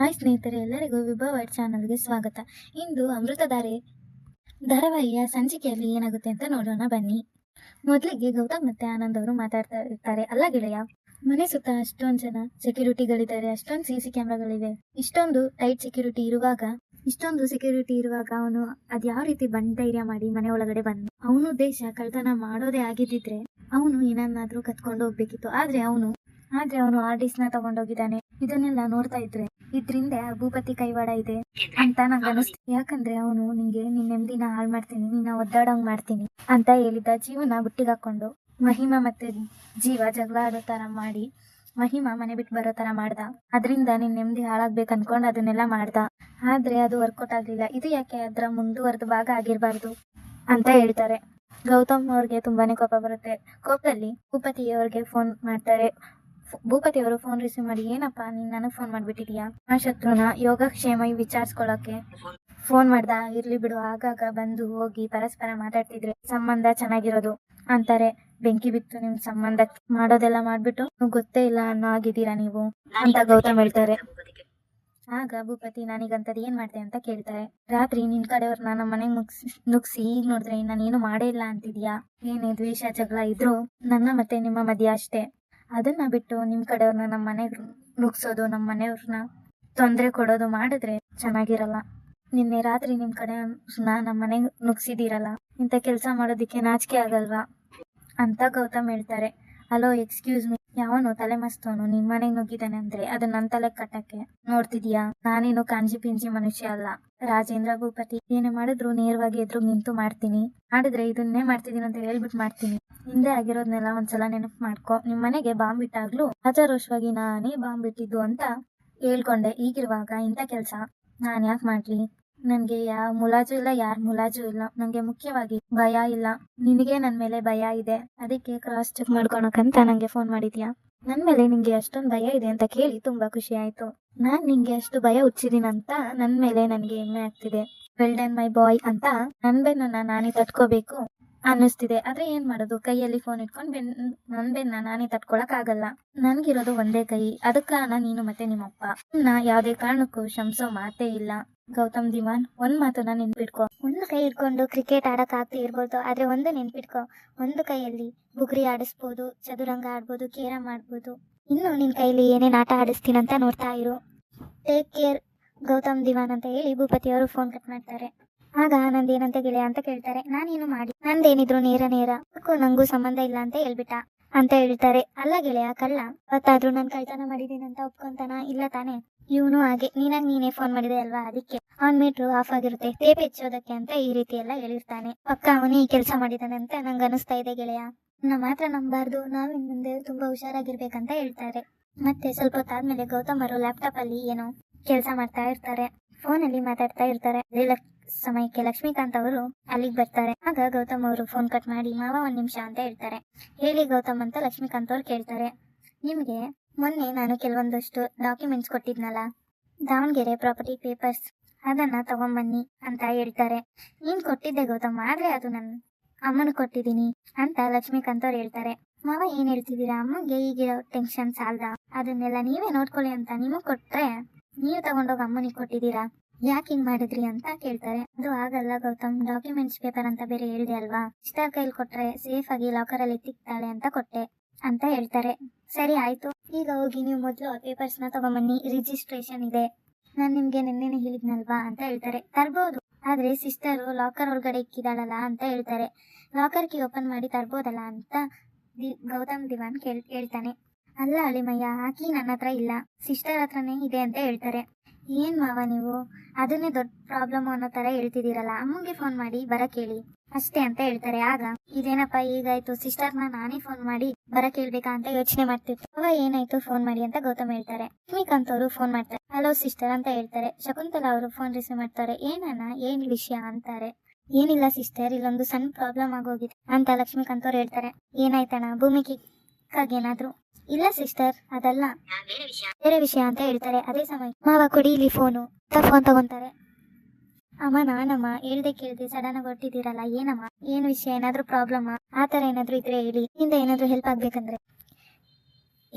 Hi ಸ್ನೇಹಿತರೆ, ಎಲ್ಲರಿಗೂ ವಿಭವ ಚಾನಲ್ಗೆ ಸ್ವಾಗತ. ಇಂದು ಅಮೃತಧಾರೆ ಧಾರಾವಾಹಿಯ ಸಂಚಿಕೆಯಲ್ಲಿ ಏನಾಗುತ್ತೆ ಅಂತ ನೋಡೋಣ, ಬನ್ನಿ. ಮೊದಲಿಗೆ ಗೌತಮ್ ಮತ್ತೆ ಆನಂದ್ ಅವರು ಮಾತಾಡ್ತಾ ಇರ್ತಾರೆ. ಅಲ್ಲ ಗೆಳೆಯ, ಮನೆ ಸುತ್ತ ಅಷ್ಟೊಂದು ಜನ ಸೆಕ್ಯೂರಿಟಿಗಳಿದ್ದಾರೆ ಅಷ್ಟೊಂದು ಸಿ ಸಿ ಕ್ಯಾಮ್ರಾಗಳಿವೆ ಇಷ್ಟೊಂದು ಟೈಟ್ ಸೆಕ್ಯೂರಿಟಿ ಇರುವಾಗ, ಇಷ್ಟೊಂದು ಸೆಕ್ಯೂರಿಟಿ ಇರುವಾಗ ಅವನು ಅದ್ ಯಾವ ರೀತಿ ಬಂದ್ ಧೈರ್ಯ ಮಾಡಿ ಮನೆ ಒಳಗಡೆ ಬಂದು, ಅವನ ಉದ್ದೇಶ ಕಳ್ತನ ಮಾಡೋದೇ ಆಗಿದ್ದಿದ್ರೆ ಅವನು ಏನನ್ನಾದ್ರೂ ಕತ್ಕೊಂಡು ಹೋಗ್ಬೇಕಿತ್ತು. ಆದ್ರೆ ಅವನು ಆದ್ರೆ ಅವನು ಆರ್ಡಿಸ್ನ ತಗೊಂಡೋಗಿದ್ದಾನೆ. ಇದನ್ನೆಲ್ಲ ನೋಡ್ತಾ ಇದ್ರೆ ಇದ್ರಿಂದ ಭೂಪತಿ ಕೈವಾಡ ಇದೆ ಅಂತ ನಂಗ ಅನಿಸ್ತು. ಯಾಕಂದ್ರೆ ಅವನು ನಿಂಗೆ ನಿನ್ ನೆಮ್ಮದಿನ ಹಾಳು ಮಾಡ್ತೀನಿ, ನಿನ್ನ ಒದ್ದಾಡಂಗ್ ಮಾಡ್ತೀನಿ ಅಂತ ಹೇಳಿದ ಜೀವನ ಬುಟ್ಟಿಗೆ ಹಾಕೊಂಡು ಮಹಿಮಾ ಮತ್ತೆ ಜೀವ ಜಗಳ ಆಡೋ ತರ ಮಾಡಿ, ಮಹಿಮಾ ಮನೆ ಬಿಟ್ಟು ಬರೋ ತರ ಮಾಡ್ದ. ಅದ್ರಿಂದ ನಿನ್ ನೆಮ್ಮದಿ ಹಾಳಾಗ್ಬೇಕು ಅನ್ಕೊಂಡು ಅದನ್ನೆಲ್ಲ ಮಾಡ್ದ. ಆದ್ರೆ ಅದು ವರ್ಕೌಟ್ ಆಗ್ಲಿಲ್ಲ. ಇದು ಯಾಕೆ ಅದ್ರ ಮುಂದುವರೆದ ಭಾಗ ಆಗಿರ್ಬಾರ್ದು ಅಂತ ಹೇಳ್ತಾರೆ. ಗೌತಮ್ ಅವ್ರಿಗೆ ತುಂಬಾನೇ ಕೋಪ ಬರುತ್ತೆ. ಕೋಪದಲ್ಲಿ ಭೂಪತಿ ಅವ್ರಿಗೆ ಫೋನ್ ಮಾಡ್ತಾರೆ. ಭೂಪತಿ ಅವರು ಫೋನ್ ರಿಸೀವ್ ಮಾಡಿ ಏನಪ್ಪ ನೀನ್ ನನಗೆ ಫೋನ್ ಮಾಡ್ಬಿಟ್ಟಿದ್ಯಾ? ಆ ಶತ್ರುನ ಯೋಗಕ್ಷೇಮ ವಿಚಾರಿಸ್ಕೊಳಕ್ಕೆ ಫೋನ್ ಮಾಡ್ದ. ಇರ್ಲಿ ಬಿಡು ಆಗಾಗ ಬಂದು ಹೋಗಿ ಪರಸ್ಪರ ಮಾತಾಡ್ತಿದ್ರೆ ಸಂಬಂಧ ಚೆನ್ನಾಗಿರೋದು. ಅಂತಾರೆ. ಬೆಂಕಿ ಬಿತ್ತು ನಿಮ್ ಸಂಬಂಧ ಮಾಡೋದೆಲ್ಲ ಮಾಡ್ಬಿಟ್ಟು "ನಿಮ್ಗ್ ಗೊತ್ತೇ ಇಲ್ಲ ಅನ್ನೋ ಆಗಿದ್ದೀರಾ ನೀವು? ಅಂತ ಗೌತಮ್ ಹೇಳ್ತಾರೆ. ಆಗ ಭೂಪತಿ ನಾನೀಗಂತದ್ ಏನ್ ಮಾಡ್ದೆ? ಅಂತ ಕೇಳ್ತಾರೆ. ರಾತ್ರಿ ನಿನ್ ಕಡೆಯವ್ರನ್ನ ನಮ್ಮ ಮನೆಗ್ ಮುಗ್ಸ್ ನುಗ್ಸಿ ಈಗ ನೋಡಿದ್ರೆ ನಾನೇನು ಮಾಡೇ ಇಲ್ಲ ಅಂತಿದ್ಯಾ? ಏನೇ ದ್ವೇಷ ಜಗಳ ಇದ್ರು ನನ್ನ ಮತ್ತೆ ನಿಮ್ಮ ಮಧ್ಯ ಅಷ್ಟೇ. ಅದನ್ನ ಬಿಟ್ಟು ನಿಮ್ ಕಡೆಯವ್ರನ್ನ ನಮ್ಮ ಮನೆಗ್ ನುಗ್ಸೋದು ನಮ್ಮ ಮನೆಯವ್ರನ್ನ ತೊಂದರೆ ಕೊಡೋದು ಮಾಡಿದ್ರೆ ಚೆನ್ನಾಗಿರಲ್ಲ. ನಿನ್ನೆ ರಾತ್ರಿ ನಿಮ್ ಕಡೆಯವ್ರನ್ನ ನಮ್ಮ ಮನೆಗ್ ನುಗ್ಸಿದಿರಲ್ಲ, ಇಂಥ ಕೆಲಸ ಮಾಡೋದಿಕ್ಕೆ ನಾಚಿಕೆ ಆಗಲ್ವಾ? ಅಂತ ಗೌತಮ್ ಹೇಳ್ತಾರೆ. ಅಲೋ, ಎಕ್ಸ್ಕ್ಯೂಸ್ ಮೀ, ಯಾವನು ತಲೆ ಮಸ್ತವನು ನಿಮ್ ಮನೆಗೆ ನುಗ್ಗಿದ್ದಾನೆ ಅಂದ್ರೆ ಅದು ನನ್ ತಲೆ ಕಟ್ಟಕ್ಕೆ ನೋಡ್ತಿದ್ಯಾ? ನಾನೇನು ಕಾಂಜಿ ಪಿಂಜಿ ಮನುಷ್ಯ ಅಲ್ಲ. ರಾಜೇಂದ್ರ ಭೂಪತಿ, ಏನೇ ಮಾಡಿದ್ರು ನೇರವಾಗಿ ಎದುರು ನಿಂತು ಮಾಡ್ತೀನಿ. ಮಾಡಿದ್ರೆ ಇದನ್ನೇ ಮಾಡ್ತಿದೀನಿ ಅಂತ ಹೇಳ್ಬಿಟ್ಟು ಮಾಡ್ತೀನಿ. ಹಿಂದೆ ಆಗಿರೋದ್ನೆಲ್ಲ ಒಂದ್ಸಲ ನೆನಪು ಮಾಡ್ಕೊ. ನಿಮ್ ಮನೆಗೆ ಬಾಂಬ್ ಬಿಟ್ಟಾಗ್ಲೂ ಹಜಾರೋಷವಾಗಿ ನಾನೇ ಬಾಂಬ್ ಬಿಟ್ಟಿದ್ದು ಅಂತ ಹೇಳ್ಕೊಂಡೆ. ಈಗಿರುವಾಗ ಇಂಥ ಕೆಲ್ಸ ನಾನ್ ಯಾಕೆ ಮಾಡ್ಲಿ? ನನ್ಗೆ ಯಾವ ಮುಲಾಜು ಇಲ್ಲ, ಯಾರ ಮುಲಾಜು ಇಲ್ಲ. ನಂಗೆ ಮುಖ್ಯವಾಗಿ ಭಯ ಇಲ್ಲ. ನಿನಗೆ ನನ್ ಮೇಲೆ ಭಯ ಇದೆ. ಅದಕ್ಕೆ ಕ್ರಾಸ್ ಚೆಕ್ ಮಾಡ್ಕೊಳಕಂತ ನಂಗೆ ಫೋನ್ ಮಾಡಿದ್ಯಾ? ನನ್ ಮೇಲೆ ನಿಂಗೆ ಅಷ್ಟೊಂದು ಭಯ ಇದೆ ಅಂತ ಕೇಳಿ ತುಂಬಾ ಖುಷಿ ಆಯ್ತು. ನಾನ್ ನಿಂಗೆ ಅಷ್ಟು ಭಯ ಹುಚ್ಚಿದೀನಂತ ನನ್ ಮೇಲೆ ನನ್ಗೆ ಹೆಮ್ಮೆ ಆಗ್ತಿದೆ. ವೆಲ್ ಡನ್ ಮೈ ಬಾಯ್ ಅಂತ ನನ್ ಬೆನ್ನ ನಾನೇ ತಟ್ಕೋಬೇಕು ಅನ್ನಿಸ್ತಿದೆ. ಆದ್ರೆ ಏನ್ ಮಾಡೋದು? ಕೈಯಲ್ಲಿ ಫೋನ್ ಇಟ್ಕೊಂಡ್ ಬೆನ್ ನನ್ ಬೆನ್ನ ನಾನೇ ತಟ್ಕೊಳಕ್ ಆಗಲ್ಲ ನನ್ಗಿರೋದು ಒಂದೇ ಕೈ. ಅದಕ್ ಕಾರಣ ನೀನು ಮತ್ತೆ ನಿಮ್ಮಪ್ಪ. ನಾ ಯಾವ್ದೇ ಕಾರಣಕ್ಕೂ ಶಂಸೋ ಮಾತೇ ಇಲ್ಲ. ಗೌತಮ್, ದಿವಾನ್, ಒಂದ್ ಮಾತನ್ನ ನೆನ್ಪಿಟ್ಕೋ. ಒಂದು ಕೈ ಇಟ್ಕೊಂಡು ಕ್ರಿಕೆಟ್ ಆಡಕ್ ಆಗ್ತಾ ಇರ್ಬೋದು, ಆದ್ರೆ ಒಂದು ನೆನ್ಪಿಟ್ಕೊ. ಒಂದು ಕೈಯಲ್ಲಿ ಬುಗ್ರಿ ಆಡಿಸ್ಬೋದು, ಚದುರಂಗ ಆಡ್ಬೋದು, ಕೇರಂ ಆಡ್ಬೋದು. ಇನ್ನು ನಿನ್ನ ಕೈಲಿ ಏನೇನ್ ಆಟ ಆಡಿಸ್ತೀನಂತ ನೋಡ್ತಾ ಇರು. ಟೇಕ್ ಕೇರ್ ಗೌತಮ್ ದಿವಾನ್ ಅಂತ ಹೇಳಿ ಭೂಪತಿ ಅವರು ಫೋನ್ ಕಟ್ ಮಾಡ್ತಾರೆ. ಆಗ ನಂದು ಏನಂತ ಗೆಳೆಯ ಅಂತ ಕೇಳ್ತಾರೆ. ನಾನೇನು ಮಾಡಿ? ನಂದೇನಿದ್ರು ನೇರ ನೇರ. ನಂಗೂ ಸಂಬಂಧ ಇಲ್ಲ ಅಂತ ಹೇಳ್ಬಿಟ್ಟ. ಅಂತ ಹೇಳ್ತಾರೆ. ಅಲ್ಲ ಗೆಳೆಯ, ಕಳ್ಳ ಮತ್ತಾದ್ರೂ ನಾನು ಕಳ್ತನ ಮಾಡಿದೀನಿ ಅಂತ ಒಪ್ಕೊಂತಾನ? ಇಲ್ಲ ತಾನೆ. ಇವನು ಹಾಗೆ. ನೀನಾಗ ನೀನೇ ಫೋನ್ ಮಾಡಿದೆ ಅಲ್ವಾ? ಅದಕ್ಕೆ. ಅವನ್ ಮೀಟ್ರು ಆಫ್ ಆಗಿರುತ್ತೆ. ಟೇಪ್ ಹೆಚ್ಚೋದಕ್ಕೆ ಅಂತ ಈ ರೀತಿ ಎಲ್ಲ ಹೇಳಿರ್ತಾನೆ. ಪಕ್ಕ ಅವನೇ ಈ ಕೆಲಸ ಮಾಡಿದಾನೆ ಅಂತ ನಂಗೆ ಅನಿಸ್ತಾ ಇದೆ ಗೆಳೆಯ. ನಮ್ಮ ಮಾತ್ರ ನಂಬಾರ್ದು ನಾವಿನ್ ಮುಂದೆ ತುಂಬಾ ಹುಷಾರಾಗಿರ್ಬೇಕಂತ ಹೇಳ್ತಾರೆ. ಮತ್ತೆ ಸ್ವಲ್ಪ ಹೊತ್ತಾದ್ಮೇಲೆ ಗೌತಮ್ ಅವರು ಲ್ಯಾಪ್ಟಾಪ್ ಅಲ್ಲಿ ಏನೋ ಕೆಲಸ ಮಾಡ್ತಾ ಇರ್ತಾರೆ. ಫೋನ್ ಅಲ್ಲಿ ಮಾತಾಡ್ತಾ ಇರ್ತಾರೆ. ಸಮಯಕ್ಕೆ ಲಕ್ಷ್ಮೀಕಾಂತ್ ಅವರು ಅಲ್ಲಿಗೆ ಬರ್ತಾರೆ. ಆಗ ಗೌತಮ್ ಅವರು ಫೋನ್ ಕಟ್ ಮಾಡಿ, ಮಾವ, ಒಂದ್ ನಿಮಿಷ ಅಂತ ಹೇಳ್ತಾರೆ. ಹೇಳಿ ಗೌತಮ್ ಅಂತ ಲಕ್ಷ್ಮೀಕಾಂತ್ ಅವ್ರು ಕೇಳ್ತಾರೆ. ನಿಮ್ಗೆ ಮೊನ್ನೆ ನಾನು ಕೆಲವೊಂದಷ್ಟು ಡಾಕ್ಯುಮೆಂಟ್ಸ್ ಕೊಟ್ಟಿದ್ನಲ್ಲ, ದಾವಣಗೆರೆ ಪ್ರಾಪರ್ಟಿ ಪೇಪರ್ಸ್ ಅದನ್ನ ತಗೊಂಬನ್ನಿ ಅಂತ ಹೇಳ್ತಾರೆ. ನೀನ್ ಕೊಟ್ಟಿದ್ದೆ ಗೌತಮ್, ಆದ್ರೆ ಅದು ನನ್ ಅಮ್ಮನ ಕೊಟ್ಟಿದ್ದೀನಿ ಅಂತ ಲಕ್ಷ್ಮೀಕಾಂತ್ ಅವ್ರು ಹೇಳ್ತಾರೆ. ಮಾವ ಏನ್ ಹೇಳ್ತಿದ್ದೀರಾ? ಅಮ್ಮಂಗೆ ಈಗಿರೋ ಟೆನ್ಷನ್ ಸಾಲ್ದ. ಅದನ್ನೆಲ್ಲ ನೀವೇ ನೋಡ್ಕೊಳ್ಳಿ ಅಂತ ನಿಮಗ್ ಕೊಟ್ರೆ ನೀವು ತಗೊಂಡೋಗಿ ಅಮ್ಮನಿಗೆ ಕೊಟ್ಟಿದ್ದೀರಾ? ಯಾಕೆ ಹಿಂಗ್ ಮಾಡಿದ್ರಿ ಅಂತ ಕೇಳ್ತಾರೆ. ಅದು ಆಗಲ್ಲ ಗೌತಮ್ ಡಾಕ್ಯುಮೆಂಟ್ಸ್ ಪೇಪರ್ ಅಂತ ಬೇರೆ ಹೇಳಿದೆ ಅಲ್ವಾ? ಸಿಸ್ಟರ್ ಕೈಲಿ ಕೊಟ್ರೆ ಸೇಫ್ ಆಗಿ ಲಾಕರ್ ಅಲ್ಲಿ ತಿಕ್ತಾಳೆ ಅಂತ ಕೊಟ್ಟೆ ಅಂತ ಹೇಳ್ತಾರೆ. ಸರಿ ಆಯ್ತು. ಈಗ ಹೋಗಿ ನೀವು ಮೊದಲು ಪೇಪರ್ಸ್ನ ತಗೊಂಬನ್ನಿ. ರಿಜಿಸ್ಟ್ರೇಷನ್ ಇದೆ. ನಾನ್ ನಿಮ್ಗೆ ನಿನ್ನೆನೆ ಹೇಳಿದ್ನಲ್ವಾ ಅಂತ ಹೇಳ್ತಾರೆ. ತರ್ಬೋದು. ಆದ್ರೆ ಸಿಸ್ಟರ್ ಲಾಕರ್ ಒಳಗಡೆ ಇಕ್ಕಿದಾಳಲ್ಲ ಅಂತ ಹೇಳ್ತಾರೆ. ಲಾಕರ್ ಕಿ ಓಪನ್ ಮಾಡಿ ತರ್ಬೋದಲ್ಲ ಅಂತ ದಿ- ಗೌತಮ್ ದಿವಾನ್ ಕೇಳ್ ಹೇಳ್ತಾನೆ. ಅಲ್ಲ ಅಳಿಮಯ್ಯ, ಆಕಿ ನನ್ನ ಹತ್ರ ಇಲ್ಲ. ಸಿಸ್ಟರ್ ಹತ್ರನೇ ಇದೆ ಅಂತ ಹೇಳ್ತಾರೆ. ಏನ್ ಮಾವ ನೀವು? ಅದನ್ನೇ ದೊಡ್ಡ ಪ್ರಾಬ್ಲಮ್ ಅನ್ನೋ ತರ ಹೇಳ್ತಿದ್ದೀರಲ್ಲ. ಅಮ್ಮಂಗೆ ಫೋನ್ ಮಾಡಿ ಬರ ಹೇಳಿ ಅಷ್ಟೇ ಅಂತ ಹೇಳ್ತಾರೆ. ಆಗ, ಇದೇನಪ್ಪ ಈಗಾಯ್ತು? ಸಿಸ್ಟರ್ನ ನಾನೇ ಫೋನ್ ಮಾಡಿ ಬರ ಹೇಳ್ಬೇಕಾ ಅಂತ ಯೋಚನೆ ಮಾಡ್ತಿರ್ತಾರೆ ಅವ ಏನಾಯ್ತು? ಫೋನ್ ಮಾಡಿ ಅಂತ ಗೌತಮ್ ಹೇಳ್ತಾರೆ. ಲಕ್ಷ್ಮೀಕಾಂತ್ ಅವರು ಫೋನ್ ಮಾಡ್ತಾರೆ. ಹಲೋ ಸಿಸ್ಟರ್ ಅಂತ ಹೇಳ್ತಾರೆ. ಶಕುಂತಲಾ ಅವರು ಫೋನ್ ರಿಸೀವ್ ಮಾಡ್ತಾರೆ. ಏನಣ್ಣ? ಏನ್ ವಿಷಯ? ಅಂತಾರೆ. ಏನಿಲ್ಲ ಸಿಸ್ಟರ್ ಇಲ್ಲೊಂದು ಸಣ್ಣ ಪ್ರಾಬ್ಲಮ್ ಆಗೋಗಿದೆ ಅಂತ ಲಕ್ಷ್ಮೀಕಾಂತ್ ಅವ್ರು ಹೇಳ್ತಾರೆ. ಏನಾಯ್ತಣ್ಣ? ಭೂಮಿಗೆ ಏನಾದ್ರು? ಇಲ್ಲ ಸಿಸ್ಟರ್ ಅದಲ್ಲ. ಬೇರೆ ವಿಷಯ ಅಂತ ಹೇಳ್ತಾರೆ. ಅದೇ ಸಮಯ ಮಾವ ಕೊಡಿ ಇಲ್ಲಿ ಫೋನು ಫೋನ್ ತಗೊಂತಾರೆ. ಅಮ್ಮ, ನಾನಮ್ಮ, ಹೇಳ್ದೆ ಕೇಳ್ದೆ ಸಡನ್ ಆಗಿ ಏನಮ್ಮ? ಏನ್ ವಿಷಯ? ಏನಾದ್ರೂ ಪ್ರಾಬ್ಲಮ್ ಆ? ತರ ಏನಾದ್ರೂ ಇದ್ರೆ ಹೇಳಿ. ಇಂದ ಏನಾದ್ರೂ ಹೆಲ್ಪ್ ಆಗ್ಬೇಕಂದ್ರೆ?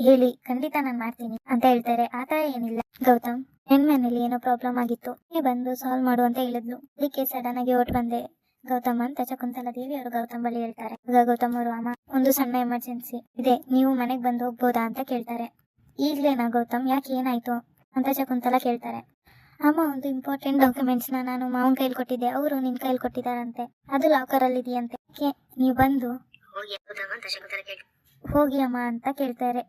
ಹೇಳಿ, ಖಂಡಿತ ನಾನು ಮಾಡ್ತೀನಿ ಅಂತ ಹೇಳ್ತಾರೆ. ಆತರ ತರ ಏನಿಲ್ಲ. ಗೌತಮ್ ಹೆಣ್ಮನೇಲಿ ಏನೋ ಪ್ರಾಬ್ಲಮ್ ಆಗಿತ್ತು. ಬಂದು ಸಾಲ್ವ್ ಮಾಡು ಅಂತ ಹೇಳಿದ್ಲು. ಅದಕ್ಕೆ ಸಡನ್ ಆಗಿ ಓಟ್ ಬಂದೆ. ಗೌತಮ್ ಅಂತ ಶಕುಂತಲ ದೇವಿ ಅವರು ಗೌತಮ್ ಬಳಿ ಹೇಳ್ತಾರೆ. ಈಗ ಗೌತಮ್ ಅವರು, ಅಮ್ಮ, ಒಂದು ಸಣ್ಣ ಎಮರ್ಜೆನ್ಸಿ ಇದೆ. ನೀವು ಮನೆಗೆ ಬಂದು ಹೋಗ್ಬೋದಾ? ಅಂತ ಕೇಳ್ತಾರೆ. ಈಗ್ಲೇನಾ ಗೌತಮ್? ಯಾಕೆ ಏನಾಯ್ತು? ಅಂತ ಶಕುಂತಲ ಕೇಳ್ತಾರೆ. ಅಮ್ಮ ಒಂದು ಇಂಪಾರ್ಟೆಂಟ್ ಡಾಕ್ಯುಮೆಂಟ್ಸ್ನ ನಾನು ಮಾವನ್ ಕೈಲಿ ಕೊಟ್ಟಿದ್ದೆ. ಅವರು ನಿನ್ ಕೈಲಿ ಕೊಟ್ಟಿದಾರಂತೆ ಅದು ಲಾಕರ್ ಅಲ್ಲಿ ಇದೆಯಂತೆ ನೀವು ಬಂದು ಹೋಗಿ ಅಮ್ಮ ಅಂತ ಕೇಳ್ತಾರೆ.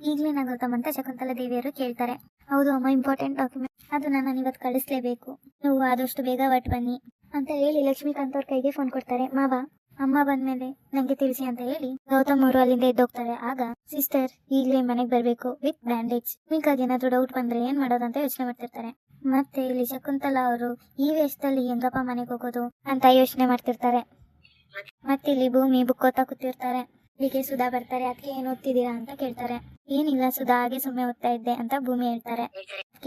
ಈಗ್ಲೇ ಗೌತಮ್ ಅಂತ ಶಕುಂತಲಾ ದೇವಿಯರು ಕೇಳ್ತಾರೆ. ಹೌದು ಅಮ್ಮ ಇಂಪಾರ್ಟೆಂಟ್ ಡಾಕ್ಯುಮೆಂಟ್ ಅದು ನಾನು ಇವತ್ತು ಕಳಿಸ್ಲೇಬೇಕು. ನೀವು ಆದಷ್ಟು ಬೇಗ ಒಟ್ಟು ಬನ್ನಿ. ಅಂತ ಹೇಳಿ ಲಕ್ಷ್ಮೀಕಾಂತ್ ಅವ್ರ ಕೈಗೆ ಫೋನ್ ಕೊಡ್ತಾರೆ. ಮಾವ ಅಮ್ಮ ಬಂದ್ಮೇಲೆ ನಂಗೆ ತಿಳಿಸಿ ಅಂತ ಹೇಳಿ ಗೌತಮ್ ಅವರು ಅಲ್ಲಿಂದ ಎದ್ದೋಗ್ತಾರೆ ಆಗ ಸಿಸ್ಟರ್ ಈಗಲೇ ಮನೆಗೆ ಬರಬೇಕು ವಿತ್ ಬ್ಯಾಂಡೇಜ್ ನಿಮ್ಗಾಗಿ ಏನಾದ್ರು ಡೌಟ್ ಬಂದ್ರೆ ಏನ್ ಮಾಡೋದಂತ ಯೋಚನೆ ಮಾಡ್ತಿರ್ತಾರೆ. ಮತ್ತೆ ಇಲ್ಲಿ ಶಕುಂತಲಾ ಅವರು ಈ ವೇಷದಲ್ಲಿ ಹೆಂಗಪ್ಪ ಮನೆಗೆ ಹೋಗೋದು ಅಂತ ಯೋಚನೆ ಮಾಡ್ತಿರ್ತಾರೆ. ಮತ್ತೆ ಇಲ್ಲಿ ಭೂಮಿ ಬುಕ್ ಓದ್ತಾ ಕೂತಿರ್ತಾರೆ. ಹೀಗೆ ಸುಧಾ ಬರ್ತಾರೆ ಅದಕ್ಕೆ ಏನ್ ಓದ್ತಿದ್ದೀರಾ? ಅಂತ ಕೇಳ್ತಾರೆ. ಏನಿಲ್ಲ ಸುಧಾ, ಹಾಗೆ ಸುಮ್ಮನೆ ಓದ್ತಾ ಇದ್ದೆ ಅಂತ ಭೂಮಿ ಹೇಳ್ತಾರೆ.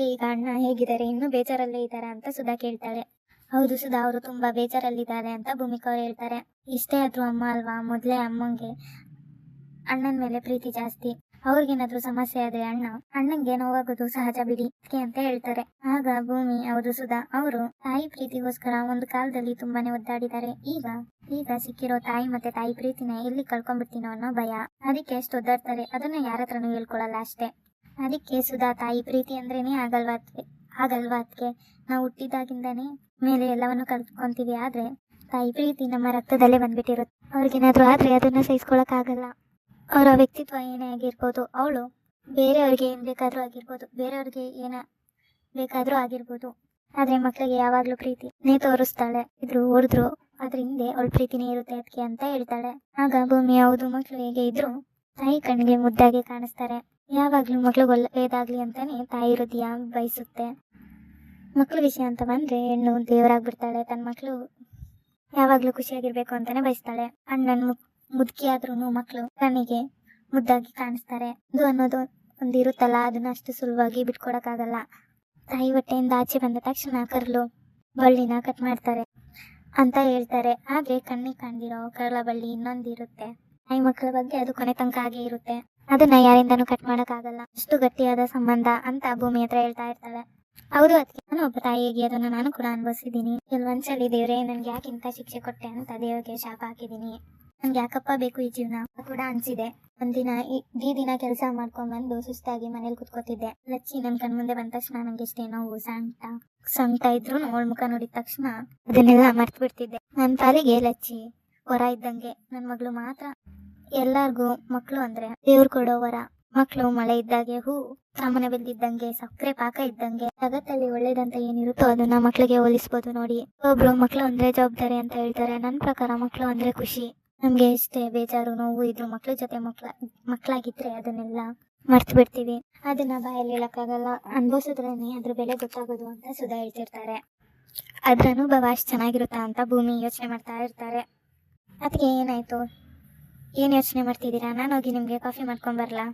ಈಗ ಅಣ್ಣ ಹೇಗಿದ್ದಾರೆ? ಇನ್ನು ಬೇಜಾರಲ್ಲೇ ಇದ್ದಾರೆ? ಅಂತ ಸುಧಾ ಕೇಳ್ತಾಳೆ. ಹೌದು ಸುಧಾ, ಅವರು ತುಂಬಾ ಬೇಜಾರಲ್ಲಿದ್ದಾರೆ ಅಂತ ಭೂಮಿಕಾ ಅವ್ರು ಹೇಳ್ತಾರೆ. ಇಷ್ಟೇ ಆದ್ರೂ ಅಮ್ಮ ಅಲ್ವಾ? ಮೊದ್ಲೇ ಅಮ್ಮಂಗೆ ಅಣ್ಣನ ಮೇಲೆ ಪ್ರೀತಿ ಜಾಸ್ತಿ. ಅವ್ರಿಗೇನಾದ್ರೂ ಸಮಸ್ಯೆ ಆದ್ರೆ ಅಣ್ಣ, ಅಣ್ಣಂಗೆ ನೋವಾಗೋದು ಸಹಜ ಬಿಡಿ ಅಂತ ಹೇಳ್ತಾರೆ. ಆಗ ಭೂಮಿ, ಹೌದು ಸುಧಾ, ಅವರು ತಾಯಿ ಪ್ರೀತಿಗೋಸ್ಕರ ಒಂದು ಕಾಲದಲ್ಲಿ ತುಂಬಾನೇ ಒದ್ದಾಡಿದ್ದಾರೆ. ಈಗ ಈಗ ಸಿಕ್ಕಿರೋ ತಾಯಿ ಮತ್ತೆ ತಾಯಿ ಪ್ರೀತಿನ ಎಲ್ಲಿ ಕಳ್ಕೊಂಡ್ಬಿಡ್ತೀನೋ ಅನ್ನೋ ಭಯ. ಅದಕ್ಕೆ ಎಷ್ಟು ಒದ್ದಾಡ್ತಾರೆ. ಅದನ್ನ ಯಾರತ್ರನೂ ಹೇಳ್ಕೊಳಲ್ಲ ಅಷ್ಟೇ. ಅದಕ್ಕೆ ಸುಧಾ ತಾಯಿ ಪ್ರೀತಿ ಅಂದ್ರೇನೆ ಆಗಲ್ವಾ ಆಗಲ್ವಾ ಅದಕ್ಕೆ ನಾವು ಹುಟ್ಟಿದಾಗಿಂದಾನೇ ಮೇಲೆ ಎಲ್ಲವನ್ನು ಕಲ್ತ್ಕೊಂತೀವಿ ಆದ್ರೆ ತಾಯಿ ಪ್ರೀತಿ ನಮ್ಮ ರಕ್ತದಲ್ಲೇ ಬಂದ್ಬಿಟ್ಟಿರುತ್ತೆ. ಅವ್ರಿಗೇನಾದ್ರೂ ಆದ್ರೆ ಅದನ್ನ ಸಹಿಸ್ಕೊಳಕ್ಕಾಗಲ್ಲ. ಅವರ ವ್ಯಕ್ತಿತ್ವ ಏನೇ ಆಗಿರ್ಬೋದು, ಅವಳು ಬೇರೆಯವ್ರಿಗೆ ಏನ್ ಬೇಕಾದ್ರೂ ಆಗಿರ್ಬೋದು, ಬೇರೆಯವ್ರಿಗೆ ಏನ ಬೇಕಾದ್ರೂ ಆಗಿರ್ಬೋದು. ಆದ್ರೆ ಮಕ್ಕಳಿಗೆ ಯಾವಾಗ್ಲೂ ಪ್ರೀತಿನೇ ತೋರಿಸ್ತಾಳೆ. ಇದ್ರು ಹೊಡೆದ್ರು ಅದ್ರ ಹಿಂದೆ ಅವಳ ಪ್ರೀತಿನೇ ಇರುತ್ತೆ ಅದಕ್ಕೆ ಅಂತ ಹೇಳ್ತಾಳೆ. ಆಗ ಭೂಮಿ ಹೌದು ಮಕ್ಕಳು ಹೇಗೆ ಇದ್ರು ತಾಯಿ ಕಣ್ಣಿಗೆ ಮುದ್ದಾಗಿ ಕಾಣಿಸ್ತಾರೆ. ಯಾವಾಗ್ಲೂ ಮಕ್ಳಿಗೆ ಒಳ್ಳೇದಾಗ್ಲಿ ಅಂತಾನೆ ತಾಯಿ ಹೃದಯ ಬಯಸುತ್ತೆ. ಮಕ್ಳ ವಿಷಯ ಅಂತ ಬಂದ್ರೆ ಹೆಣ್ಣು ದೇವರಾಗ್ಬಿಡ್ತಾಳೆ ತನ್ನ ಮಕ್ಳು ಯಾವಾಗ್ಲೂ ಖುಷಿಯಾಗಿರ್ಬೇಕು ಅಂತಾನೆ ಬಯಸ್ತಾಳೆ. ಅಣ್ಣನ್ ಮುದ್ ಮುದುಕಿ ಆದ್ರೂ ಮಕ್ಳು ಕಣ್ಣಿಗೆ ಮುದ್ದಾಗಿ ಕಾಣಿಸ್ತಾರೆ. ಅದು ಅನ್ನೋದು ಒಂದಿರುತ್ತಲ್ಲ, ಅದನ್ನ ಅಷ್ಟು ಸುಲಭವಾಗಿ ಬಿಟ್ಕೊಡಕ್ಕಾಗಲ್ಲ. ತಾಯಿ ಹೊಟ್ಟೆಯಿಂದ ಆಚೆ ಬಂದ ತಕ್ಷಣ ಕರ್ಲು ಬಳ್ಳಿನ ಕಟ್ ಮಾಡ್ತಾರೆ ಅಂತ ಹೇಳ್ತಾರೆ. ಆದ್ರೆ ಕಣ್ಣಿಗೆ ಕಾಣ್ದಿರೋ ಕರ್ಲ ಬಳ್ಳಿ ಇನ್ನೊಂದಿರುತ್ತೆ. ತಾಯಿ ಮಕ್ಕಳ ಬಗ್ಗೆ ಅದು ಕೊನೆ ತನಕ ಹಾಗೆ ಇರುತ್ತೆ. ಅದನ್ನ ಯಾರಿಂದನೂ ಕಟ್ ಮಾಡಕ್ಕಾಗಲ್ಲ. ಅಷ್ಟು ಗಟ್ಟಿಯಾದ ಸಂಬಂಧ ಅಂತ ಭೂಮಿ ಹತ್ರ ಹೇಳ್ತಾ ಇರ್ತಾಳೆ. ಹೌದು ಅದಕ್ಕೆ ನಾನು ಒಬ್ಬ ತಾಯಿಯಾಗಿ ಅದನ್ನ ನಾನು ಕೂಡ ಅನುಭವಿಸಿದ್ದೀನಿ. ಕೆಲವೊಂದ್ಸಲಿ ದೇವ್ರೆ, ನನ್ಗೆ ಯಾಕೆ ಇಂಥ ಶಿಕ್ಷೆ ಕೊಟ್ಟೆ ಅಂತ ದೇವ್ರಿಗೆ ಶಾಪ ಹಾಕಿದ್ದೀನಿ. ನನ್ಗೆ ಯಾಕಪ್ಪ ಬೇಕು ಈ ಜೀವನ ಕೂಡ ಅನ್ಸಿದೆ. ಒಂದಿನ ಇಡೀ ದಿನ ಕೆಲಸ ಮಾಡ್ಕೊಂಡ್ ಬಂದು ಸುಸ್ತಾಗಿ ಮನೇಲಿ ಕುತ್ಕೋತಿದ್ದೆ. ಲಚ್ಚಿ ನನ್ ಕಣ್ ಮುಂದೆ ಬಂದ ತಕ್ಷಣ ನಂಗೆ ಇಷ್ಟೇನೋ ನೋವು, ಸಂಕಟ ಸಂಕಟ ಇದ್ರು ಅವಳ ಮುಖ ನೋಡಿದ ತಕ್ಷಣ ಅದನ್ನೆಲ್ಲ ಮರ್ತು ಬಿಡ್ತಿದ್ದೆ ನನ್ನ ಪಾಲಿಗೆ ಲಚ್ಚಿ, ಹೊರ ಇದ್ದಂಗೆ. ನನ್ ಮಗಳು ಮಾತ್ರ ಎಲ್ಲಾರ್ಗೂ ಮಕ್ಳು ಅಂದ್ರೆ ದೇವ್ರು ಕೊಡೋ ವರ. ಮಕ್ಳು ಮಳೆ ಇದ್ದಾಗೆ ಹೂ, ಸಾಮಾನ್ಯ ಬೆಳೆದಿದ್ದಂಗೆ, ಸಕ್ಕರೆ ಪಾಕ ಇದ್ದಂಗೆ, ಜಗತ್ತಲ್ಲಿ ಒಳ್ಳೇದಂತ ಏನಿರುತ್ತೋ ಅದನ್ನ ಮಕ್ಳಿಗೆ ಹೋಲಿಸ್ಬೋದು ನೋಡಿ. ಒಬ್ರು ಮಕ್ಳು ಅಂದ್ರೆ ಜವಾಬ್ದಾರಿ ಅಂತ ಹೇಳ್ತಾರೆ. ನನ್ನ ಪ್ರಕಾರ ಮಕ್ಳು ಅಂದ್ರೆ ಖುಷಿ. ನಮ್ಗೆ ಎಷ್ಟೇ ಬೇಜಾರು, ನೋವು ಇದ್ರು ಮಕ್ಳ ಜೊತೆ ಮಕ್ಳ, ಮಕ್ಳಾಗಿದ್ರೆ ಅದನ್ನೆಲ್ಲ ಮರ್ತು ಬಿಡ್ತೀವಿ ಅದನ್ನ ಬಾಯಲ್ಲಿ ಹೇಳಕ್ಕಾಗಲ್ಲ. ಅನ್ಭವಿಸಿದ್ರೇನೆ ಅದ್ರ ಬೆಲೆ ಗೊತ್ತಾಗೋದು ಅಂತ ಸುಧಾ ಹೇಳ್ತಿರ್ತಾರೆ. ಅದ್ರ ಅನುಭವ ಅಷ್ಟು ಚೆನ್ನಾಗಿರುತ್ತಾ ಅಂತ ಭೂಮಿ ಯೋಚನೆ ಮಾಡ್ತಾ ಇರ್ತಾರೆ. ಅದಕ್ಕೆ ಏನಾಯ್ತು? ಏನ್ ಯೋಚನೆ ಮಾಡ್ತಿದ್ದೀರಾ? ನಾನು ಹೋಗಿ ನಿಮಗೆ ಕಾಫಿ ಮಾಡ್ಕೊಂಡು ಬರಲಾ?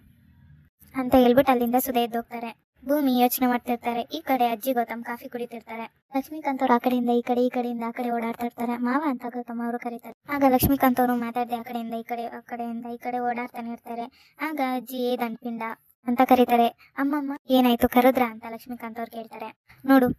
ಅಂತ ಹೇಳ್ಬಿಟ್ಟು ಅಲ್ಲಿಂದ ಸುಧಾ ಎದ್ದೋಗ್ತಾರೆ. ಭೂಮಿ ಯೋಚನೆ ಮಾಡ್ತಿರ್ತಾರೆ. ಈ ಕಡೆ ಅಜ್ಜಿ ಗೌತಮ್ ಕಾಫಿ ಕುಡಿತಿರ್ತಾರೆ. ಲಕ್ಷ್ಮೀಕಾಂತ್ ಅವ್ರು ಆ ಕಡೆಯಿಂದ, ಈ ಕಡೆ, ಈ ಕಡೆಯಿಂದ, ಆ ಕಡೆ ಓಡಾಡ್ತಾ ಇರ್ತಾರೆ. ಮಾವ ಅಂತ ಗೌತಮ್ ಅವರು ಕರೀತಾರೆ. ಆಗ ಲಕ್ಷ್ಮೀಕಾಂತ್ ಅವರು ಮಾತಾಡದೆ, ಆ ಕಡೆಯಿಂದ, ಈ ಕಡೆ, ಆ ಕಡೆಯಿಂದ, ಈ ಕಡೆ ಓಡಾಡ್ತಾನೆ ಇರ್ತಾರೆ. ಆಗ ಅಜ್ಜಿ, ಏ ದಂಡ್ಪಿಂಡ ಅಂತ ಕರೀತಾರೆ. ಅಮ್ಮಮ್ಮ, ಏನಾಯ್ತು? ಕರೆದ್ರ ಅಂತ ಲಕ್ಷ್ಮೀಕಾಂತ್ ಅವ್ರು ಕೇಳ್ತಾರೆ. ನೋಡು,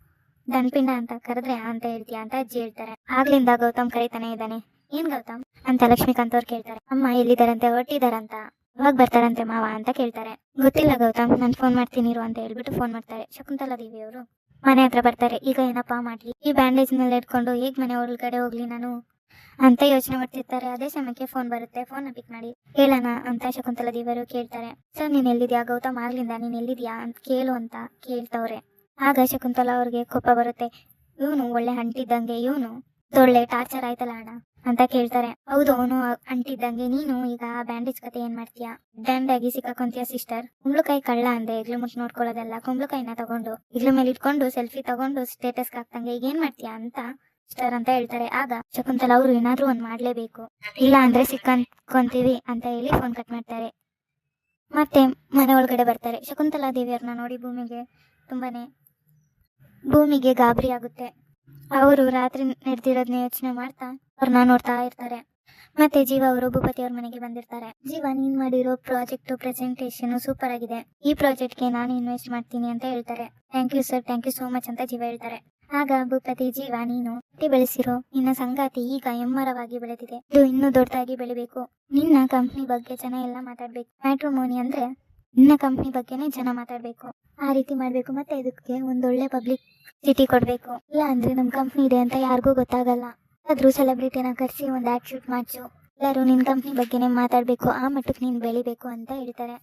ದಂಡ್ಪಿಂಡ ಅಂತ ಕರೆದ್ರೆ ಅಂತ ಹೇಳ್ತೀಯ ಅಂತ ಅಜ್ಜಿ ಹೇಳ್ತಾರೆ. ಆಗ್ಲಿಂದ ಗೌತಮ್ ಕರೀತಾನೆ ಇದ್ದಾನೆ. ಏನ್ ಗೌತಮ್? ಅಂತ ಲಕ್ಷ್ಮೀಕಾಂತ್ ಅವ್ರು ಕೇಳ್ತಾರೆ. ಅಮ್ಮ ಎಲ್ಲಿದಾರಂತೆ ಹೊರಟಿದಾರಂತ ಯಾವಾಗ ಬರ್ತಾರಂತೆ ಮಾವ ಅಂತ ಕೇಳ್ತಾರೆ. ಗೊತ್ತಿಲ್ಲ ಗೌತಮ್, ನಾನು ಫೋನ್ ಮಾಡ್ತೀನಿ ಇರು ಅಂತ ಹೇಳ್ಬಿಟ್ಟು ಫೋನ್ ಮಾಡ್ತಾರೆ. ಶಕುಂತಲಾ ದೇವಿ ಅವರು ಮನೆ ಹತ್ರ ಬರ್ತಾರೆ. ಈಗ ಏನಪ್ಪಾ ಮಾಡ್ಲಿ? ಈ ಬ್ಯಾಂಡೇಜ್ನಲ್ಲಿ ಇಟ್ಕೊಂಡು ಹೇಗ್ ಮನೆ ಒಳಗಡೆ ಹೋಗ್ಲಿ ನಾನು? ಅಂತ ಯೋಚನೆ ಮಾಡ್ತಿರ್ತಾರೆ. ಅದೇ ಸಮಯಕ್ಕೆ ಫೋನ್ ಬರುತ್ತೆ. ಫೋನ್ ಪಿಕ್ ಮಾಡಿ ಹೇಳೋಣ ಅಂತ ಶಕುಂತಲಾ ದೇವರು ಕೇಳ್ತಾರೆ. ಸರ್ ನೀನ್ ಎಲ್ಲಿದ್ಯಾ? ಗೌತಮ್, ಆಗ್ಲಿಂದ ನೀನ್ ಎಲ್ಲಿದ್ಯಾ? ಅಂತ ಕೇಳು ಅಂತ ಕೇಳ್ತವ್ರೆ. ಆಗ ಶಕುಂತಲಾ ಅವ್ರಿಗೆ ಕೋಪ ಬರುತ್ತೆ. ಇವನು ಒಳ್ಳೆ ಹಂಟಿದ್ದಂಗೆ ಇವನು ಒಳ್ಳೆ ಟಾರ್ಚರ್ ಆಯ್ತಲ್ಲ ಅಣ್ಣ. ಅಂತ ಕೇಳ್ತಾರೆ. ಹೌದು, ಅವನು ಅಂಟಿದ್ದಂಗೆ ನೀನು ಈಗ ಬ್ಯಾಂಡೇಜ್ ಕತೆ ಏನ್ ಮಾಡ್ತೀಯಾ? ಆಗಿ ಸಿಕ್ಕಾಕೊಂತೀಯ ಸಿಸ್ಟರ್? ಕುಂಬ್ಳಕಾಯಿ ಕಳ್ಳ ಅಂದ್ರೆ ಇಗ್ಲು ಮುಟ್ ನೋಡ್ಕೊಳ್ಳೋದಲ್ಲ. ಕುಂಬಳಕಾಯಿನ ತಗೊಂಡು ಇಗ್ಲು ಮೇಲೆ ಇಟ್ಕೊಂಡು ಸೆಲ್ಫಿ ತಗೊಂಡು ಸ್ಟೇಟಸ್ ಹಾಕ್ತಂಗೆ ಈಗ ಏನ್ ಮಾಡ್ತೀಯಾ ಅಂತ ಸಿಸ್ಟರ್ ಅಂತ ಹೇಳ್ತಾರೆ. ಆಗ ಶಕುಂತಲಾ, ಅವರು ಏನಾದ್ರೂ ಒಂದ್ ಮಾಡ್ಲೇಬೇಕು. ಇಲ್ಲ ಅಂದ್ರೆ ಸಿಕ್ಕಂಕೊಂತೀವಿ ಅಂತ ಹೇಳಿ ಫೋನ್ ಕಟ್ ಮಾಡ್ತಾರೆ. ಮತ್ತೆ ಮನೆ ಒಳಗಡೆ ಬರ್ತಾರೆ. ಶಕುಂತಲಾ ದೇವಿಯವ್ರನ್ನ ನೋಡಿ ಭೂಮಿಗೆ ತುಂಬಾನೇ ಭೂಮಿಗೆ ಗಾಬರಿ ಆಗುತ್ತೆ. ಅವರು ರಾತ್ರಿ ನಡೆದಿರೋದನ್ನ ಯೋಚನೆ ಮಾಡ್ತಾ ಅವ್ರನ್ನ ನೋಡ್ತಾ ಇರ್ತಾರೆ. ಮತ್ತೆ ಜೀವ ಅವರು ಭೂಪತಿ ಅವ್ರ ಮನೆಗೆ ಬಂದಿರ್ತಾರೆ. ಜೀವ, ನೀನ್ ಮಾಡಿರೋ ಪ್ರಾಜೆಕ್ಟ್ ಪ್ರೆಸೆಂಟೇಶನ್ ಸೂಪರ್ ಆಗಿದೆ. ಈ ಪ್ರಾಜೆಕ್ಟ್ಗೆ ನಾನು ಇನ್ವೆಸ್ಟ್ ಮಾಡ್ತೀನಿ ಅಂತ ಹೇಳ್ತಾರೆ. Thank you sir thank you so much ಅಂತ ಜೀವ ಹೇಳ್ತಾರೆ. ಆಗ ಭೂಪತಿ, ಜೀವ, ನೀನು ಹುಟ್ಟಿ ಬೆಳೆಸಿರೋ ನಿನ್ನ ಸಂಗಾತಿ ಈಗ ಎಮ್ಮರವಾಗಿ ಬೆಳೆದಿದೆ. ಇದು ಇನ್ನೂ ದೊಡ್ಡದಾಗಿ ಬೆಳಿಬೇಕು. ನಿನ್ನ ಕಂಪ್ನಿ ಬಗ್ಗೆ ಜನ ಎಲ್ಲ ಮಾತಾಡ್ಬೇಕು. ಮ್ಯಾಟ್ರಿಮೋನಿ ಅಂದ್ರೆ ನಿನ್ನ ಕಂಪ್ನಿ ಬಗ್ಗೆನೇ ಜನ ಮಾತಾಡ್ಬೇಕು. ಆ ರೀತಿ ಮಾಡ್ಬೇಕು ಮತ್ತೆ ಇದಕ್ಕೆ ಒಂದೊಳ್ಳೆ ಪಬ್ಲಿಕ್ ಸಿಟಿ ಕೊಡ್ಬೇಕು. ಇಲ್ಲ ಅಂದ್ರೆ ನಮ್ ಕಂಪ್ನಿ ಇದೆ ಅಂತ ಯಾರಿಗೂ ಗೊತ್ತಾಗಲ್ಲ. ಆದ್ರೂ ಸೆಲೆಬ್ರಿಟಿನ ಕರೆಸಿ ಒಂದು ಆಡ್ ಶೂಟ್ ಮಾಡ್ಸು. ಎಲ್ಲರೂ ನಿನ್ ಕಂಪ್ನಿ ಬಗ್ಗೆನೇ ಮಾತಾಡ್ಬೇಕು, ಆ ಮಟ್ಟಕ್ಕೆ ನೀನ್ ಬೆಳಿಬೇಕು ಅಂತ ಹೇಳ್ತಾರೆ.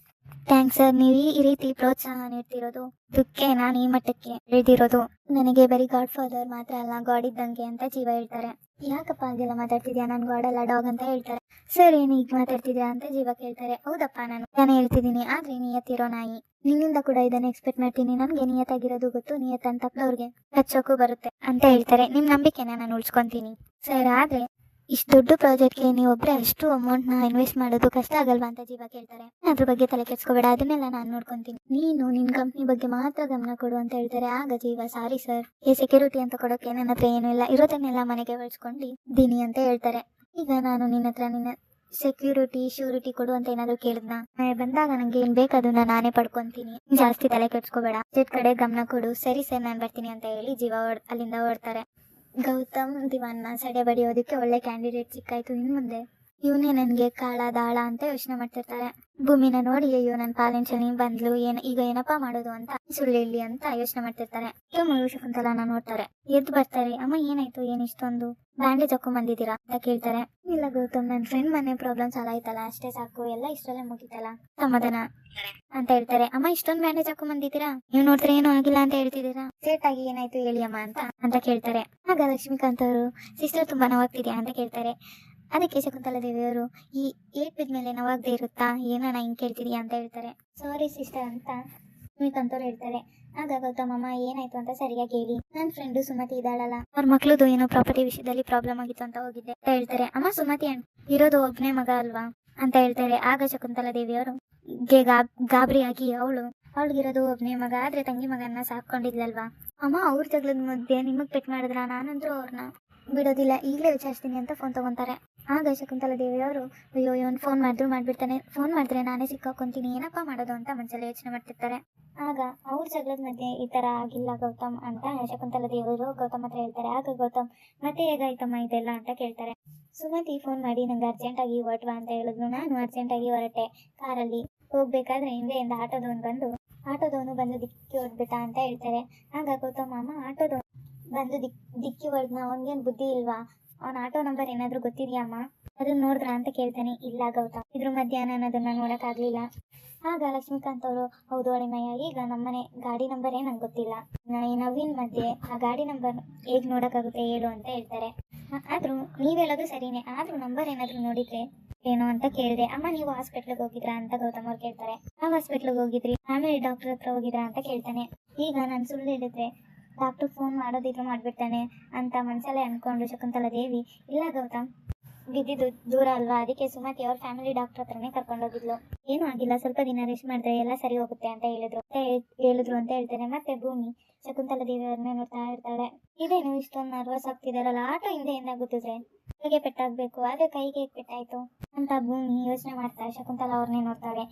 ಥ್ಯಾಂಕ್ಸ್ ಸರ್ ನೀವು ಈ ರೀತಿ ಪ್ರೋತ್ಸಾಹ ನೀಡ್ತಿರೋದು, ದುಃಖ ನಾನು ಈ ಮಟ್ಟಕ್ಕೆ ಬೆಳೆದಿರೋದು. ನನಗೆ ಬರೀ ಗಾಡ್ ಫಾದರ್ ಮಾತ್ರ ಅಲ್ಲ ಗಾಡ್ ಇದ್ದಂಗೆ ಅಂತ ಜೀವ ಹೇಳ್ತಾರೆ. ಯಾಕಪ್ಪ ಹಾಗೆಲ್ಲ ಮಾತಾಡ್ತಿದ್ಯಾ? ನಾನು ಗಾಡ್ ಅಲ್ಲ ಡಾಗ್ ಅಂತ ಹೇಳ್ತಾರೆ. ಸರ್ ಏನು ಈಗ ಮಾತಾಡ್ತಿದ್ಯಾ ಅಂತ ಜೀವ ಕೇಳ್ತಾರೆ. ಹೌದಪ್ಪ, ನಾನು ನಾನು ಹೇಳ್ತಿದ್ದೀನಿ. ಆದ್ರೆ ನಿಯತ್ತಿರೋ ನಾಯಿ. ನಿನ್ನಿಂದ ಕೂಡ ಇದನ್ನ ಎಕ್ಸ್ಪೆಕ್ಟ್ ಮಾಡ್ತೀನಿ. ನನ್ಗೆ ನಿಯತ್ತಾಗಿರೋದು ಗೊತ್ತು. ನಿಯತ್ ಅಂತ ತಪ್ಪದವ್ರಿಗೆ ಹಚ್ಚೋಕು ಬರುತ್ತೆ ಅಂತ ಹೇಳ್ತಾರೆ. ನಿಮ್ ನಂಬಿಕೆನ ನಾನು ಉಳ್ಸ್ಕೊಂತೀನಿ. ಸರ್, ಆದ್ರೆ ಇಷ್ಟು ದೊಡ್ಡ ಪ್ರಾಜೆಕ್ಟ್ಗೆ ನೀವು ಒಬ್ಬರೇ ಅಷ್ಟು ಅಮೌಂಟ್ನ ಇನ್ವೆಸ್ಟ್ ಮಾಡೋದು ಕಷ್ಟ ಆಗಲ್ವಾ ಅಂತ ಜೀವ ಕೇಳ್ತಾರೆ. ಅದ್ರ ಬಗ್ಗೆ ತಲೆ ಕೆಡ್ಸ್ಕೋಬೇಡ, ಅದನ್ನೆಲ್ಲ ನಾನು ನೋಡ್ಕೊಂತೀನಿ. ನೀನು ನಿನ್ ಕಂಪ್ನಿ ಬಗ್ಗೆ ಮಾತ್ರ ಗಮನ ಕೊಡು ಅಂತ ಹೇಳ್ತಾರೆ. ಆಗ ಜೀವ, ಸಾರಿ ಸರ್, ಈ ಸೆಕ್ಯೂರಿಟಿ ಅಂತ ಕೊಡೋಕೆ ನನ್ನ ಹತ್ರ ಏನೂ ಇಲ್ಲ. ಇರೋದನ್ನೆಲ್ಲ ಮನೆಗೆ ಬಳಸ್ಕೊಂಡು ದೀನಿ ಅಂತ ಹೇಳ್ತಾರೆ. ಈಗ ನಾನು ನಿನ್ನ ಹತ್ರ ನಿನ್ನ ಸೆಕ್ಯೂರಿಟಿ ಶ್ಯೂರಿಟಿ ಕೊಡು ಅಂತ ಏನಾದ್ರು ಕೇಳಿದ್ನ? ಬಂದಾಗ ನಂಗೆ ಏನ್ ಬೇಕಾದನ್ನ ನಾನೇ ಪಡ್ಕೊಂತೀನಿ. ಜಾಸ್ತಿ ತಲೆ ಕೆಡ್ಸ್ಕೋಬೇಡ. ಕಡೆ ಗಮನ ಕೊಡು. ಸರಿ ಸರ್, ನಾನು ಬರ್ತೀನಿ ಅಂತ ಹೇಳಿ ಜೀವ ಅಲ್ಲಿಂದ ಓಡ್ತಾರೆ. ಗೌತಮ್ ದಿವನ್ನ ಸಡೆ ಬಡಿಯೋದಕ್ಕೆ ಒಳ್ಳೆ ಕ್ಯಾಂಡಿಡೇಟ್ ಸಿಕ್ಕಾಯ್ತು. ಇನ್ ಮುಂದೆ ಇವನೇ ನನಗೆ ಕಾಳ, ದಾಳ ಅಂತ ಯೋಚನೆ ಮಾಡ್ತಿರ್ತಾರೆ. ಭೂಮಿನ ನೋಡಿ, ಅಯ್ಯೋ ನನ್ನ ಪಾಲಿನ ಶನಿ ಬಂದ್ಲು, ಏನ್ ಈಗ ಏನಪ್ಪಾ ಮಾಡೋದು ಅಂತ ಸುಳ್ಳು ಇಲ್ಲಿ ಅಂತ ಯೋಚನೆ ಮಾಡ್ತಿರ್ತಾರೆ. ಮುಳು ಶಕುಂತಲಾನ ನೋಡ್ತಾರೆ. ಎದ್ದು ಬರ್ತಾರೆ, ಅಮ್ಮ, ಏನಾಯ್ತು? ಏನ್ ಇಷ್ಟೊಂದು? ಬ್ಯಾಂಡೇಜ್ ಹಾಕೊಂಡ್ ಬಂದಿದ್ದೀರಾ? ಅಂತ ಕೇಳ್ತಾರೆ. ಇಲ್ಲ ಗೌತಮ್ ನನ್ನ ಫ್ರೆಂಡ್ ಮನೆ ಪ್ರಾಬ್ಲಮ್ ಸಾಲ ಆಯ್ತಲ್ಲ, ಅಷ್ಟೇ ಸಾಕು, ಎಲ್ಲ ಇಷ್ಟರಲ್ಲೇ ಮುಗಿತಲ್ಲ ಸಮಾಧಾನ ಅಂತ ಹೇಳ್ತಾರೆ. ಅಮ್ಮ, ಇಷ್ಟೊಂದು ಬ್ಯಾಂಡೇಜ್ ಹಾಕೊಂಡ್ ಬಂದಿದ್ದೀರಾ? ನೀವು ನೋಡಿದ್ರೆ ಏನೂ ಆಗಿಲ್ಲ ಅಂತ ಹೇಳ್ತಿದ್ದೀರಾ? ಸೇಟ್ ಆಗಿ ಏನಾಯ್ತು ಹೇಳಿ ಅಮ್ಮ ಅಂತ ಅಂತ ಕೇಳ್ತಾರೆ. ಆಗ ಲಕ್ಷ್ಮೀಕಾಂತ್ ಅವರು, ಸಿಸ್ಟರ್ ತುಂಬಾ ನೋವಾಗ್ತಿದ್ಯಾ ಅಂತ ಕೇಳ್ತಾರೆ. ಅದಕ್ಕೆ ಶಕುಂತಲಾ ದೇವಿಯವರು ಈ ಏಟ್ ಬಿದ್ಮೇಲೆ ನೋವಾಗದೆ ಇರುತ್ತಾ? ಏನಣ್ಣ ಹಿಂಗೆ ಕೇಳ್ತಿದ್ಯಾ ಅಂತ ಹೇಳ್ತಾರೆ. ಸಾರಿ ಸಿಸ್ಟರ್ ಅಂತ ಅಂತವ್ರು ಹೇಳ್ತಾರೆ. ಆಗ ಅಮ್ಮ, ಏನಾಯ್ತು ಅಂತ ಸರಿಯಾಗಿ ಹೇಳಿ. ನನ್ನ ಫ್ರೆಂಡು ಸುಮತಿ ಇದ್ದಾಳಲ್ಲ. ಅವ್ರ ಮಕ್ಳದು ಏನೋ ಪ್ರಾಪರ್ಟಿ ವಿಷಯದಲ್ಲಿ ಪ್ರಾಬ್ಲಮ್ ಆಗಿತ್ತು ಅಂತ ಹೋಗಿದ್ದೆ ಅಂತ ಹೇಳ್ತಾರೆ. ಅಮ್ಮ, ಸುಮತಿ ಇರೋದು ಒಬ್ನೇ ಮಗ ಅಲ್ವಾ? ಅಂತ ಹೇಳ್ತಾರೆ. ಆಗ ಶಕುಂತಲಾ ದೇವಿಯವರು, ಗೆ ಗಾಬರಿ ಗಾಬರಿಯಾಗಿ ಅವಳು, ಅವಳಿಗಿರೋದು ಒಬ್ನೇ ಮಗ, ಆದ್ರೆ ತಂಗಿ ಮಗನ್ನ ಸಾಕೊಂಡಿದ್ಲಲ್ವಾ ಅಮ್ಮ, ಅವ್ರ ಜಗಳದ ಮಧ್ಯೆ ನಿಮಗ್ ಪೆಟ್ ಮಾಡಿದ್ರ? ನಾನಂದ್ರೂ ಅವ್ರನ್ನ ಬಿಡೋದಿಲ್ಲ. ಈಗಲೇ ವಿಚಾರಿಸ್ತೀನಿ ಅಂತ ಫೋನ್ ತಗೊಂತಾರೆ. ಆಗ ಶಕುಂತಲಾ ದೇವಿಯವರು ಅಯ್ಯೋ, ಇವನು ಫೋನ್ ಮಾಡಿದ್ರು ಮಾಡಿಬಿಡ್ತಾನೆ. ಫೋನ್ ಮಾಡಿದ್ರೆ ನಾನೇ ಸಿಕ್ಕಾಕೊಂತೀನಿ. ಏನಪ್ಪಾ ಮಾಡೋದು ಅಂತ ಮನಸ್ಸಲ್ಲಿ ಯೋಚನೆ ಮಾಡ್ತಿರ್ತಾರೆ. ಆಗ ಅವ್ರ ಜಗಳದ ಮಧ್ಯೆ ಈ ತರ ಆಗಿಲ್ಲ ಗೌತಮ್ ಅಂತ ಶಕುಂತಲಾ ದೇವರು ಗೌತಮ್ ಹತ್ರ ಹೇಳ್ತಾರೆ. ಆಗ ಗೌತಮ್, ಮತ್ತೆ ಹೇಗಾಯ್ತಮ್ಮ ಇದೆಲ್ಲ? ಅಂತ ಕೇಳ್ತಾರೆ. ಸುಮತಿ ಫೋನ್ ಮಾಡಿ, ನಂಗೆ ಅರ್ಜೆಂಟ್ ಆಗಿ ಹೊರಟ್ವಾ ಅಂತ ಹೇಳಿದ್ರು ನಾನು ಅರ್ಜೆಂಟ್ ಆಗಿ ಹೊರಟೆ. ಕಾರಲ್ಲಿ ಹೋಗ್ಬೇಕಾದ್ರೆ ಹಿಂದೆಯಿಂದ ಆಟೋದವನ್ ಬಂದು, ಆಟೋದವನು ಬಂದು ದಿಕ್ಕಿ ಹೊಡ್ಬಿಟ್ಟ ಅಂತ ಹೇಳ್ತಾರೆ. ಆಗ ಗೌತಮ್ ಮಾಮ ಆಟೋದವನು ಬಂದು ದಿಕ್, ದಿಕ್ಕಿ ಹೊಡೆದ್ನ ಅವನಿಗೇನು ಬುದ್ಧಿ ಇಲ್ವಾ? ಅವನ ಆಟೋ ನಂಬರ್ ಏನಾದ್ರು ಗೊತ್ತಿದ್ಯಾ ಅಮ್ಮ? ಅದನ್ನ ನೋಡಿದ್ರ ಅಂತ ಕೇಳ್ತಾನೆ. ಇಲ್ಲ, ಗೌತಮ್. ಇದ್ರ ಮಧ್ಯಾಹ್ನ ಅನ್ನೋದನ್ನ ನೋಡಕ್ಕಾಗ್ಲಿಲ್ಲ ಆಗ ಲಕ್ಷ್ಮೀಕಾಂತ್ ಅವರು, ಹೌದು ಅಳಿಮಯ್ಯ, ಈಗ ನಮ್ಮನೆ ಗಾಡಿ ನಂಬರ್ ಏನ್ ನಂಗೆ ಗೊತ್ತಿಲ್ಲ. ಈ ನವೀನ್ ಮಧ್ಯೆ ಆ ಗಾಡಿ ನಂಬರ್ ಹೇಗ್ ನೋಡಕ್ಕಾಗುತ್ತೆ ಹೇಳು ಅಂತ ಹೇಳ್ತಾರೆ. ಆದ್ರೂ ನೀವ್ ಹೇಳೋದು ಸರಿನೇ. ಆದ್ರೂ ನಂಬರ್ ಏನಾದ್ರು ನೋಡಿದ್ರೆ ಏನೋ ಅಂತ ಕೇಳಿದೆ. ಅಮ್ಮ, ನೀವು ಹಾಸ್ಪಿಟ್ಲಿಗೆ ಹೋಗಿದ್ರಾ ಅಂತ ಗೌತಮ್ ಅವ್ರು ಕೇಳ್ತಾರೆ. ಆ ಹಾಸ್ಪಿಟ್ಲಿಗೆ ಹೋಗಿದ್ರಿ ಆಮೇಲೆ ಡಾಕ್ಟರ್ ಹತ್ರ ಹೋಗಿದ್ರಾ ಅಂತ ಕೇಳ್ತಾನೆ. ಈಗ ನಾನು ಸುಳ್ಳು ಹೇಳಿದ್ರೆ ಡಾಕ್ಟರ್ ಫೋನ್ ಮಾಡೋದಿದ್ರು ಮಾಡ್ಬಿಡ್ತಾನೆ ಅಂತ ಮನ್ಸಲ್ಲೇ ಅನ್ಕೊಂಡ್ರು ಶಕುಂತಲಾ ದೇವಿ. ಇಲ್ಲ ಗೌತಮ್, ಬಿದ್ದಿದ್ದು ದೂರ ಅಲ್ವಾ? ಅದಕ್ಕೆ ಸುಮತಿ ಅವ್ರ ಫ್ಯಾಮಿಲಿ ಡಾಕ್ಟರ್ ಹತ್ರನೇ ಕರ್ಕೊಂಡೋಗಿದ್ಲು ಏನು ಆಗಿಲ್ಲ, ಸ್ವಲ್ಪ ದಿನ ರೆಸ್ಟ್ ಮಾಡಿದ್ರೆ ಎಲ್ಲ ಸರಿ ಹೋಗುತ್ತೆ ಅಂತ ಹೇಳಿದ್ರು. ಹೇಳಿದ್ರು ಅಂತ ಹೇಳ್ತಾರೆ ಮತ್ತೆ ಭೂಮಿ, ಶಕುಂತಲಾ ದೇವಿ ಅವ್ರನ್ನ ನೋಡ್ತಾ ಇರ್ತಾಳೆ. ಇದೇನು ಇಷ್ಟೊಂದು ನರ್ವಸ್ ಆಗ್ತಿದಾರಲ್ಲ, ಆಟೋ ಹಿಂದೆಯಿಂದ ಗೊತ್ತಿದ್ರೆ ಹೇಗೆ ಪೆಟ್ಟಾಗ್ಬೇಕು, ಆದ್ರೆ ಕೈಗೆ ಪೆಟ್ಟಾಯ್ತು ಅಂತ ಭೂಮಿ ಯೋಚನೆ ಮಾಡ್ತಾಳೆ ಶಕುಂತಲಾ ಅವ್ರನ್ನೇ ನೋಡ್ತಾಳೆ.